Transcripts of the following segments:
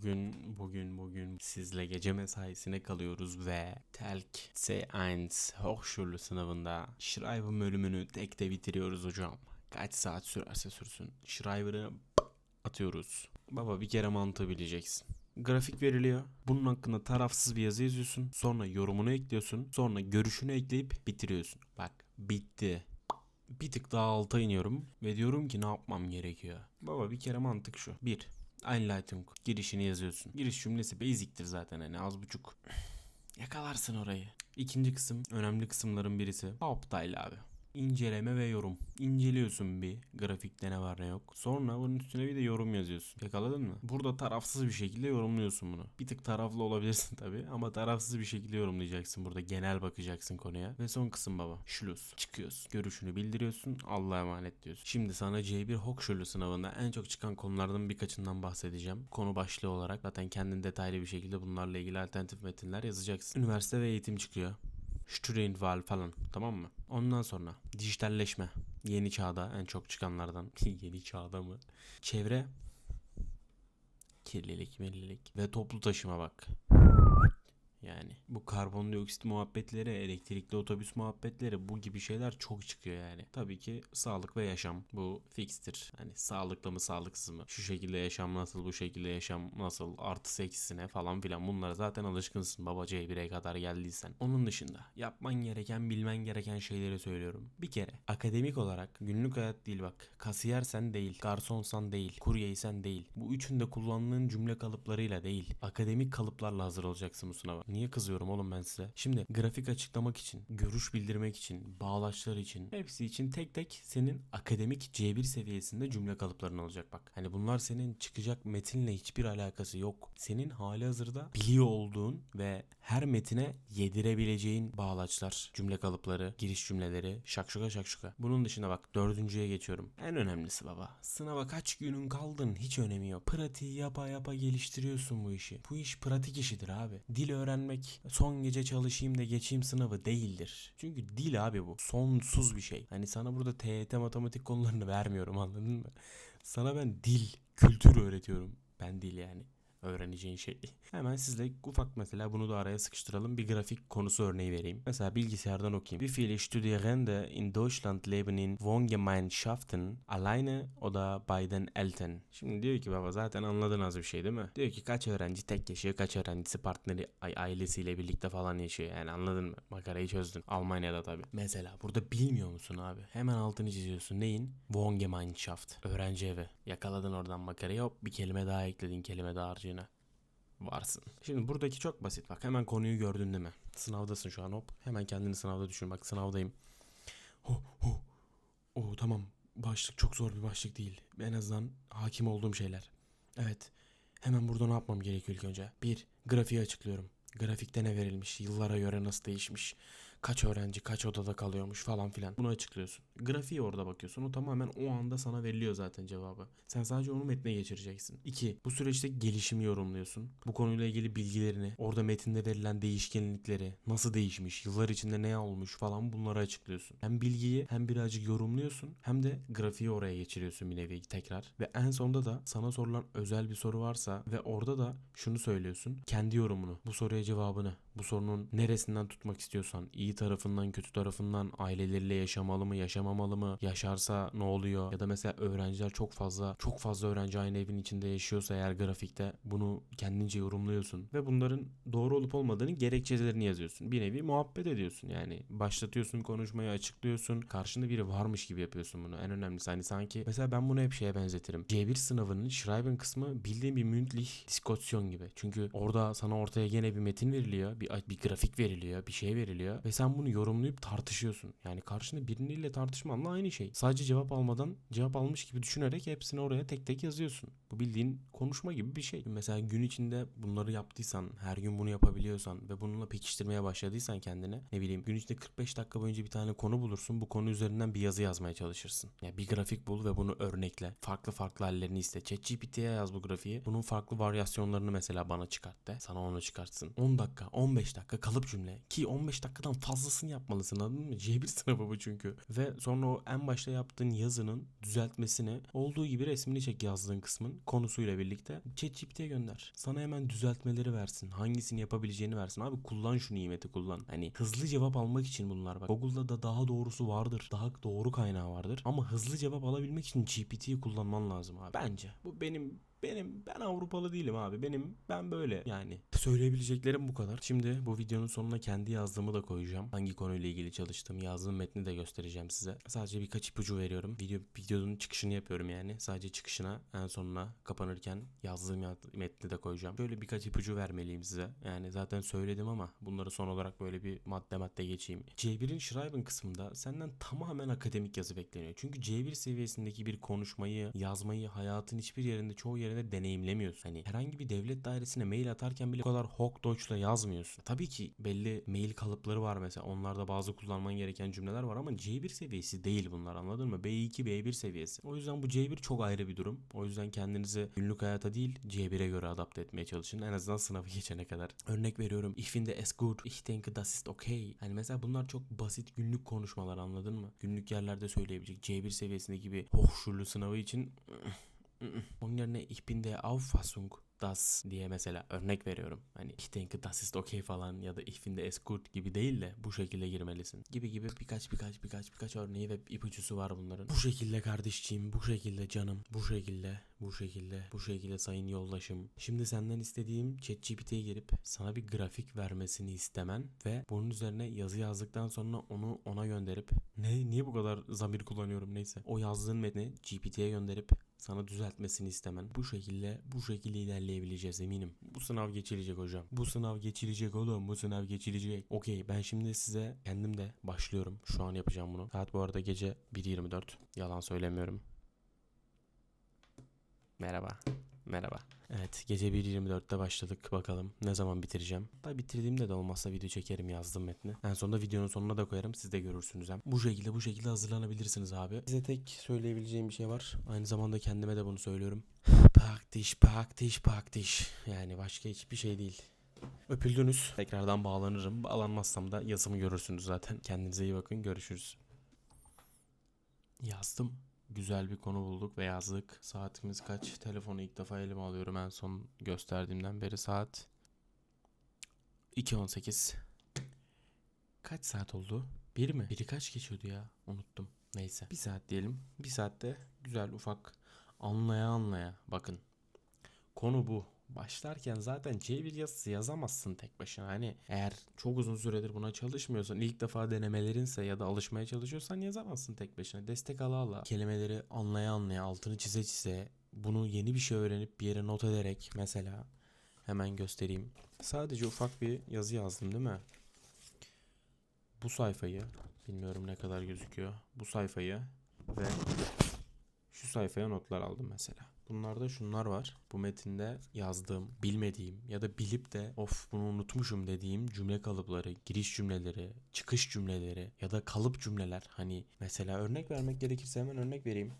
Bugün, bugün, bugün sizle gece mesaisine kalıyoruz ve Telk C1 Hochschule sınavında Schreiber bölümünü tekte bitiriyoruz hocam. Kaç saat sürerse sürsün. Schreiber'ı atıyoruz. Baba bir kere mantığı bileceksin. Grafik veriliyor. Bunun hakkında tarafsız bir yazı yazıyorsun. Sonra yorumunu ekliyorsun. Sonra görüşünü ekleyip bitiriyorsun. Bak bitti. Bir tık daha alta iniyorum ve diyorum ki ne yapmam gerekiyor. Baba bir kere mantık şu. 1. Einleitung. Girişini yazıyorsun. Giriş cümlesi basic'tir zaten hani az buçuk. Yakalarsın orayı. İkinci kısım, önemli kısımların birisi. Hauptteil abi. İnceleme ve yorum. İnceliyorsun bir grafikte ne var ne yok. Sonra bunun üstüne bir de yorum yazıyorsun. Yakaladın mı? Burada tarafsız bir şekilde yorumluyorsun bunu. Bir tık taraflı olabilirsin tabi ama tarafsız bir şekilde yorumlayacaksın burada. Genel bakacaksın konuya. Ve son kısım baba. Şlus. Çıkıyorsun. Görüşünü bildiriyorsun. Allah'a emanet diyorsun. Şimdi sana C1 Hochschule sınavında en çok çıkan konulardan birkaçından bahsedeceğim. Konu başlığı olarak zaten kendin detaylı bir şekilde bunlarla ilgili alternatif metinler yazacaksın. Üniversite ve eğitim çıkıyor. Studienwahl falan tamam mı? Ondan sonra dijitalleşme. Yeni çağda en çok çıkanlardan. Yeni çağda mı? Çevre. Kirlilik, millilik ve toplu taşıma bak. Yani bu karbondioksit muhabbetleri, elektrikli otobüs muhabbetleri bu gibi şeyler çok çıkıyor yani. Tabii ki sağlık ve yaşam bu fikstir. Hani sağlıklı mı sağlıksız mı? Şu şekilde yaşam nasıl, bu şekilde yaşam nasıl, artı eksisine falan filan bunlara zaten alışkınsın baba C1'e kadar geldiysen. Onun dışında yapman gereken, bilmen gereken şeyleri söylüyorum. Bir kere akademik olarak günlük hayat değil bak. Kasiyersen değil, garsonsan değil, kuryeysen değil. Bu üçünde kullandığın cümle kalıplarıyla değil. Akademik kalıplarla hazır olacaksın bu sınava. Niye kızıyorum oğlum ben size? Şimdi grafik açıklamak için, görüş bildirmek için, bağlaçlar için, hepsi için tek tek senin akademik C1 seviyesinde cümle kalıpların olacak bak. Hani bunlar senin çıkacak metinle hiçbir alakası yok. Senin hali hazırda biliyor olduğun ve her metine yedirebileceğin bağlaçlar, cümle kalıpları, giriş cümleleri, şakşuka şakşuka. Bunun dışında bak dördüncüye geçiyorum. En önemlisi baba. Sınava kaç günün kaldın hiç önemi yok. Pratiği yapa yapa geliştiriyorsun bu işi. Bu iş pratik işidir abi. Dil öğrenmek son gece çalışayım da geçeyim sınavı değildir. Çünkü dil abi bu. Sonsuz bir şey. Hani sana burada TYT matematik konularını vermiyorum anladın mı? Sana ben dil, kültür öğretiyorum. Ben dil yani öğreneceğin şey. Hemen sizle ufak mesela bunu da araya sıkıştıralım. Bir grafik konusu örneği vereyim. Mesela bilgisayardan okuyayım. Wie viele Studierende in Deutschland leben in Wohngemeinschaften alleine oder bei den Eltern? Şimdi diyor ki baba zaten anladın az bir şey değil mi? Diyor ki kaç öğrenci tek yaşıyor, kaç öğrencisi partneri ailesiyle birlikte falan yaşıyor. Yani anladın mı? Makarayı çözdün. Almanya'da tabii. Mesela burada bilmiyor musun abi? Hemen altını çiziyorsun. Neyin? Wohngemeinschaft. Öğrenci evi. Yakaladın oradan makarayı hop bir kelime daha ekledin kelime dağarcığına varsın. Şimdi buradaki çok basit bak hemen konuyu gördün mi? Sınavdasın şu an hop. Hemen kendini sınavda düşün bak sınavdayım. Ho ho. Oo tamam başlık çok zor bir başlık değil. En azından hakim olduğum şeyler. Evet. Hemen burada ne yapmam gerekiyor ilk önce? Bir, grafiği açıklıyorum. Grafikte ne verilmiş, yıllara göre nasıl değişmiş, kaç öğrenci kaç odada kalıyormuş falan filan. Bunu açıklıyorsun. Grafiğe orada bakıyorsun. O tamamen o anda sana veriliyor zaten cevabı. Sen sadece onu metne geçireceksin. 2. Bu süreçte gelişimi yorumluyorsun. Bu konuyla ilgili bilgilerini, orada metinde verilen değişkenlikleri, nasıl değişmiş, yıllar içinde ne olmuş falan bunları açıklıyorsun. Hem bilgiyi hem birazcık yorumluyorsun hem de grafiği oraya geçiriyorsun bir nevi tekrar. Ve en sonunda da sana sorulan özel bir soru varsa ve orada da şunu söylüyorsun. Kendi yorumunu, bu soruya cevabını, bu sorunun neresinden tutmak istiyorsan, iyi tarafından, kötü tarafından, aileleriyle yaşamalı mı, yaşamamalı mı, yaşarsa ne oluyor? Ya da mesela öğrenciler çok fazla, çok fazla öğrenci aynı evin içinde yaşıyorsa eğer grafikte bunu kendince yorumluyorsun. Ve bunların doğru olup olmadığını gerekçelerini yazıyorsun. Bir nevi muhabbet ediyorsun yani. Başlatıyorsun konuşmayı, açıklıyorsun. Karşında biri varmış gibi yapıyorsun bunu. En önemlisi hani sanki mesela ben bunu hep şeye benzetirim. C1 sınavının Schreiben kısmı bildiğin bir mündlich diskusyon gibi. Çünkü orada sana ortaya gene bir metin veriliyor, bir, bir grafik veriliyor, bir şey veriliyor ve sen bunu yorumlayıp tartışıyorsun. Yani karşında biriyle tartışmanla aynı şey. Sadece cevap almadan cevap almış gibi düşünerek hepsini oraya tek tek yazıyorsun. Bu bildiğin konuşma gibi bir şey. Mesela gün içinde bunları yaptıysan, her gün bunu yapabiliyorsan ve bununla pekiştirmeye başladıysan kendine ne bileyim gün içinde 45 dakika boyunca bir tane konu bulursun. Bu konu üzerinden bir yazı yazmaya çalışırsın. Yani bir grafik bul ve bunu örnekle. Farklı farklı hallerini iste. ChatGPT'ye yaz bu grafiği. Bunun farklı varyasyonlarını mesela bana çıkart de. Sana onu çıkartsın. 10 dakika, 15 dakika kalıp cümle ki 15 dakikadan fazla fazlasını yapmalısın anladın mı? C1 sınavı bu çünkü. Ve sonra o en başta yaptığın yazının düzeltmesini olduğu gibi resmini çek yazdığın kısmın konusuyla birlikte ChatGPT'ye gönder. Sana hemen düzeltmeleri versin. Hangisini yapabileceğini versin. Abi kullan şu nimeti kullan. Hani hızlı cevap almak için bunlar bak. Google'da da daha doğrusu vardır. Daha doğru kaynağı vardır. Ama hızlı cevap alabilmek için GPT'yi kullanman lazım abi. Bence. Bu benim benim ben Avrupalı değilim abi. Benim ben böyle yani. Söyleyebileceklerim bu kadar. Şimdi bu videonun sonuna kendi yazdığımı da koyacağım. Hangi konuyla ilgili çalıştım, yazdığım metni de göstereceğim size. Sadece birkaç ipucu veriyorum. Video videonun çıkışını yapıyorum yani. Sadece çıkışına en sonuna kapanırken yazdığım yaz- metni de koyacağım. Böyle birkaç ipucu vermeliyim size. Yani zaten söyledim ama bunları son olarak böyle bir madde madde geçeyim. C1'in Schreiben kısmında senden tamamen akademik yazı bekleniyor. Çünkü C1 seviyesindeki bir konuşmayı, yazmayı hayatın hiçbir yerinde çoğu yerinde deneyimlemiyorsun. Hani herhangi bir devlet dairesine mail atarken bile o kadar Hochdeutsch'la yazmıyorsun. Tabii ki belli mail kalıpları var mesela. Onlarda bazı kullanman gereken cümleler var ama C1 seviyesi değil bunlar anladın mı? B2, B1 seviyesi. O yüzden bu C1 çok ayrı bir durum. O yüzden kendinizi günlük hayata değil C1'e göre adapte etmeye çalışın. En azından sınavı geçene kadar. Örnek veriyorum. Ich finde es gut. Ich denke das ist okay. Hani mesela bunlar çok basit günlük konuşmalar anladın mı? Günlük yerlerde söyleyebilecek C1 seviyesindeki bir hochschullu sınavı için yerine ich bin der Auffassung das diye mesela örnek veriyorum. Hani ich denke das ist okay falan ya da ich finde es gut gibi değil de bu şekilde girmelisin. Gibi gibi birkaç birkaç birkaç birkaç örneği ve ipucusu var bunların. Bu şekilde kardeşciğim, bu şekilde canım, bu şekilde, bu şekilde, bu şekilde sayın yoldaşım. Şimdi senden istediğim ChatGPT'ye girip sana bir grafik vermesini istemen ve bunun üzerine yazı yazdıktan sonra onu ona gönderip ne niye bu kadar zamir kullanıyorum neyse. O yazdığın metni GPT'ye gönderip sana düzeltmesini istemen. Bu şekilde bu şekilde ilerleyebileceğiz eminim. Bu sınav geçilecek hocam. Bu sınav geçilecek oğlum. Bu sınav geçilecek. Okey ben şimdi size kendim de başlıyorum. Şu an yapacağım bunu. Saat bu arada gece 1.24. Yalan söylemiyorum. Merhaba. Merhaba. Evet gece 1.24'te başladık bakalım ne zaman bitireceğim. Da bitirdiğimde de olmazsa video çekerim yazdım metni. En sonunda videonun sonuna da koyarım siz de görürsünüz hem. Bu şekilde bu şekilde hazırlanabilirsiniz abi. Size tek söyleyebileceğim bir şey var. Aynı zamanda kendime de bunu söylüyorum. Praktiş praktiş praktiş. Yani başka hiçbir şey değil. Öpüldünüz. Tekrardan bağlanırım. Bağlanmazsam da yazımı görürsünüz zaten. Kendinize iyi bakın. Görüşürüz. Yazdım. Güzel bir konu bulduk ve yazdık. Saatimiz kaç? Telefonu ilk defa elime alıyorum en son gösterdiğimden beri saat 2.18. Kaç saat oldu? Bir mi? Biri kaç geçiyordu ya? Unuttum. Neyse. Bir saat diyelim. Bir saatte güzel ufak anlaya anlaya. Bakın. Konu bu. Başlarken zaten C1 yazısı yazamazsın tek başına. Hani eğer çok uzun süredir buna çalışmıyorsan, ilk defa denemelerinse ya da alışmaya çalışıyorsan yazamazsın tek başına. Destek ala ala. Kelimeleri anlaya anlaya, altını çize çize, bunu yeni bir şey öğrenip bir yere not ederek mesela hemen göstereyim. Sadece ufak bir yazı yazdım değil mi? Bu sayfayı, bilmiyorum ne kadar gözüküyor. Bu sayfayı ve şu sayfaya notlar aldım mesela. Bunlarda şunlar var. Bu metinde yazdığım, bilmediğim ya da bilip de of bunu unutmuşum dediğim cümle kalıpları, giriş cümleleri, çıkış cümleleri ya da kalıp cümleler. Hani mesela örnek vermek gerekirse hemen örnek vereyim.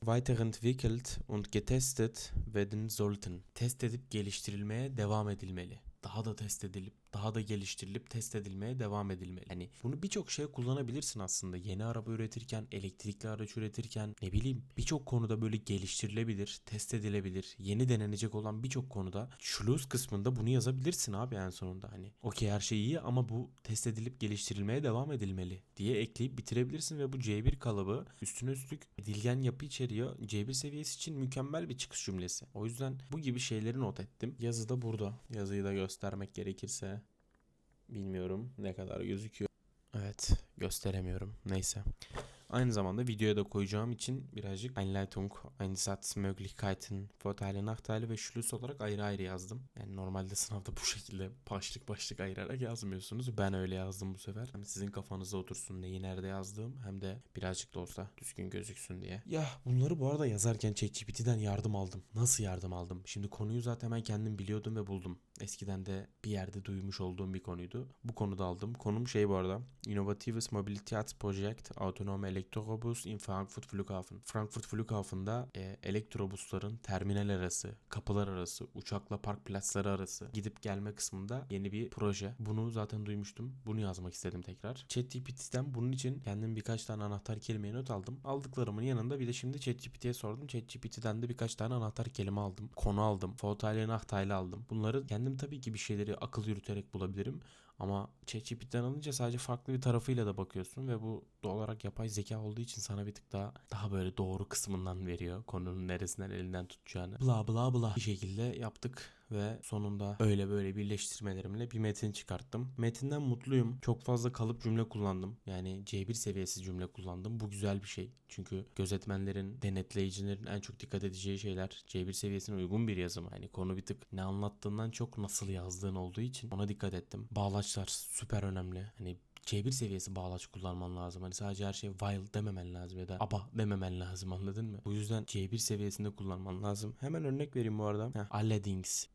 Weiterentwickelt und getestet werden sollten. Test edip geliştirilmeye devam edilmeli. Daha da test edilip, daha da geliştirilip test edilmeye devam edilmeli. Hani bunu birçok şeye kullanabilirsin aslında. Yeni araba üretirken, elektrikli araç üretirken, ne bileyim birçok konuda böyle geliştirilebilir, test edilebilir. Yeni denenecek olan birçok konuda Schluss kısmında bunu yazabilirsin abi en sonunda hani. Okey her şey iyi ama bu test edilip geliştirilmeye devam edilmeli diye ekleyip bitirebilirsin ve bu C1 kalıbı üstüne üstlük edilgen yapı içeriyor. C1 seviyesi için mükemmel bir çıkış cümlesi. O yüzden bu gibi şeyleri not ettim. Yazı da burada. Yazıyı da göstermek gerekirse bilmiyorum ne kadar gözüküyor. Evet gösteremiyorum. Neyse. Aynı zamanda videoya da koyacağım için birazcık Einleitung, Einsatzmöglichkeiten, Vorteile, Nachteile ve Schluss olarak ayrı ayrı yazdım. Yani normalde sınavda bu şekilde başlık başlık ayırarak yazmıyorsunuz. Ben öyle yazdım bu sefer. Hem sizin kafanızda otursun neyi nerede yazdığım hem de birazcık da olsa düzgün gözüksün diye. Ya bunları bu arada yazarken ChatGPT'den yardım aldım. Nasıl yardım aldım? Şimdi konuyu zaten ben kendim biliyordum ve buldum. Eskiden de bir yerde duymuş olduğum bir konuydu. Bu konuda aldım. Konum şey bu arada. Innovatives Mobilitätsprojekt Autonome Elektrobus in Frankfurt Flughafen. Frankfurt Flughafen'da e, elektrobusların terminal arası, kapılar arası, uçakla park plazları arası gidip gelme kısmında yeni bir proje. Bunu zaten duymuştum. Bunu yazmak istedim tekrar. ChatGPT'den bunun için kendim birkaç tane anahtar kelimeyi not aldım. Aldıklarımın yanında bir de şimdi ChatGPT'ye sordum. ChatGPT'den de birkaç tane anahtar kelime aldım. Konu aldım. Fotoğraflı nahtaylı aldım. Bunları kendim tabii ki bir şeyleri akıl yürüterek bulabilirim. Ama ChatGPT'den alınca sadece farklı bir tarafıyla da bakıyorsun ve bu doğal olarak yapay zeka olduğu için sana bir tık daha daha böyle doğru kısmından veriyor. Konunun neresinden elinden tutacağını. Bla bla bla bir şekilde yaptık ve sonunda öyle böyle birleştirmelerimle bir metin çıkarttım. Metinden mutluyum. Çok fazla kalıp cümle kullandım. Yani C1 seviyesi cümle kullandım. Bu güzel bir şey. Çünkü gözetmenlerin, denetleyicilerin en çok dikkat edeceği şeyler C1 seviyesine uygun bir yazım. Hani konu bir tık ne anlattığından çok nasıl yazdığın olduğu için ona dikkat ettim. Bağlaçlar süper önemli. Hani C1 seviyesi bağlaç kullanman lazım. Hani sadece her şey while dememen lazım ya da aba dememen lazım anladın mı? Bu yüzden C1 seviyesinde kullanman lazım. Hemen örnek vereyim bu arada. Heh, allerdings.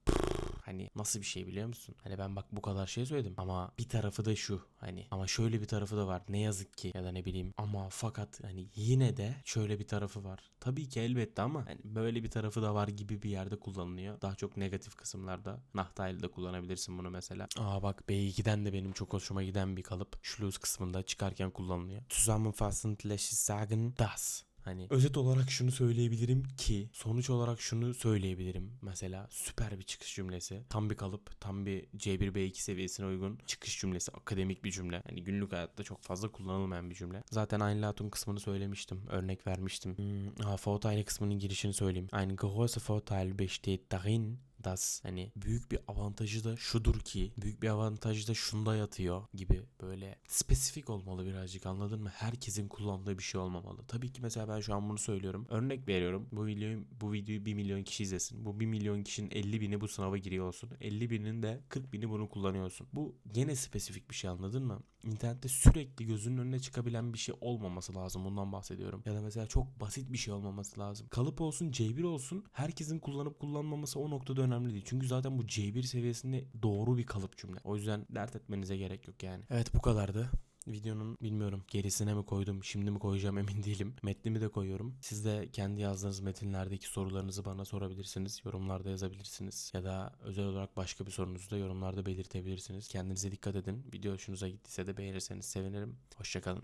Hani nasıl bir şey biliyor musun? Hani ben bak bu kadar şey söyledim ama bir tarafı da şu hani ama şöyle bir tarafı da var ne yazık ki ya da ne bileyim ama fakat hani yine de şöyle bir tarafı var. Tabii ki elbette ama hani böyle bir tarafı da var gibi bir yerde kullanılıyor. Daha çok negatif kısımlarda nahtayla da kullanabilirsin bunu mesela. Aa bak B2'den de benim çok hoşuma giden bir kalıp. Schluss kısmında çıkarken kullanılıyor. Zusammenfassend lässt sagen das. Hani özet olarak şunu söyleyebilirim ki sonuç olarak şunu söyleyebilirim. Mesela süper bir çıkış cümlesi. Tam bir kalıp, tam bir C1 B2 seviyesine uygun çıkış cümlesi. Akademik bir cümle. Hani günlük hayatta çok fazla kullanılmayan bir cümle. Zaten Einladung kısmını söylemiştim. Örnek vermiştim. Hmm, ha, Vorteile kısmının girişini söyleyeyim. Ein großer Vorteil besteht darin, das hani büyük bir avantajı da şudur ki büyük bir avantajı da şunda yatıyor gibi böyle spesifik olmalı birazcık anladın mı? Herkesin kullandığı bir şey olmamalı. Tabii ki mesela ben şu an bunu söylüyorum. Örnek veriyorum. Bu videoyu bu videoyu 1 milyon kişi izlesin. Bu 1 milyon kişinin 50 bini bu sınava giriyor olsun. 50 binin de 40 bini bunu kullanıyorsun. Bu gene spesifik bir şey anladın mı? İnternette sürekli gözünün önüne çıkabilen bir şey olmaması lazım. Bundan bahsediyorum. Ya da mesela çok basit bir şey olmaması lazım. Kalıp olsun, C1 olsun. Herkesin kullanıp kullanmaması o noktada önemli değil. Çünkü zaten bu C1 seviyesinde doğru bir kalıp cümle. O yüzden dert etmenize gerek yok yani. Evet bu kadardı. Videonun bilmiyorum gerisine mi koydum şimdi mi koyacağım emin değilim. Metnimi de koyuyorum. Siz de kendi yazdığınız metinlerdeki sorularınızı bana sorabilirsiniz. Yorumlarda yazabilirsiniz. Ya da özel olarak başka bir sorunuzu da yorumlarda belirtebilirsiniz. Kendinize dikkat edin. Video hoşunuza gittiyse de beğenirseniz sevinirim. Hoşçakalın.